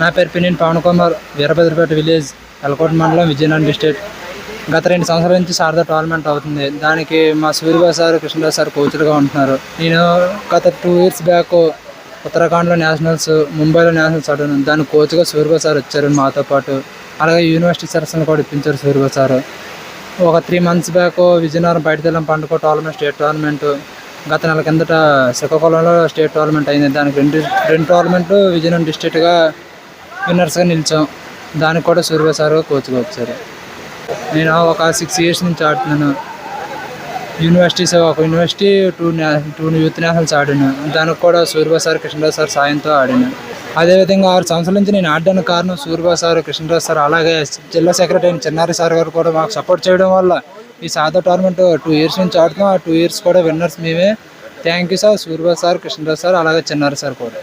నా పేరు పిన్నిన్ పవన్ కుమార్ వీరభద్రపేట విలేజ్ ఎలకోట మండలం విజయనగరం డిస్ట్రిక్ట్. గత రెండు సంవత్సరాల నుంచి శారదా టోర్నమెంట్ అవుతుంది. దానికి మా సూర్యబాబు సార్ కృష్ణరాజు సార్ కోచ్లుగా ఉంటున్నారు. నేను గత టూ ఇయర్స్ బ్యాక్ ఉత్తరాఖండ్లో నేషనల్స్ ముంబైలో నేషనల్స్ ఆడాను. దాని కోచ్గా సూర్యబాబు సార్ వచ్చారు మాతో పాటు. అలాగే యూనివర్సిటీ సరస్సును కూడా ఇప్పించారు సూర్యబాబు సార్. ఒక త్రీ మంత్స్ బ్యాక్ విజయనగరం బయట పండుగ టోర్నమెంట్ స్టేట్ టోర్నమెంట్ గత నెల కిందట శ్రీకాకుళంలో స్టేట్ టోర్నమెంట్ అయింది. దానికి రెండు రెండు టోర్నమెంట్లు విజయనగరం డిస్ట్రిక్ట్గా విన్నర్స్గా నిలిచాం. దానికి కూడా సూర్య సార్ కోచ్గా వచ్చారు. నేను ఒక సిక్స్ ఇయర్స్ నుంచి ఆడుతున్నాను. యూనివర్సిటీస్ ఒక university two two youth nationals ఆడాను. దానికి కూడా సూర్యబాబు సార్ కృష్ణరాజు సార్ సాయంతో ఆడాను. అదేవిధంగా ఆరు సంవత్సరాల నుంచి నేను ఆడడానికి కారణం సూర్యబాబు సార్ కృష్ణరాజు సార్ అలాగే జిల్లా సెక్రటరీ అయిన చిన్నారి సార్ గారు కూడా మాకు సపోర్ట్ చేయడం వల్ల ఈ సాదా టోర్నమెంట్ టూ ఇయర్స్ నుంచి ఆడుతున్నాం. ఆ టూ ఇయర్స్ కూడా విన్నర్స్ మేమే. Thank you sir Suryababu sir Krishnaraju sir అలాగే చిన్నారి సార్ కూడా.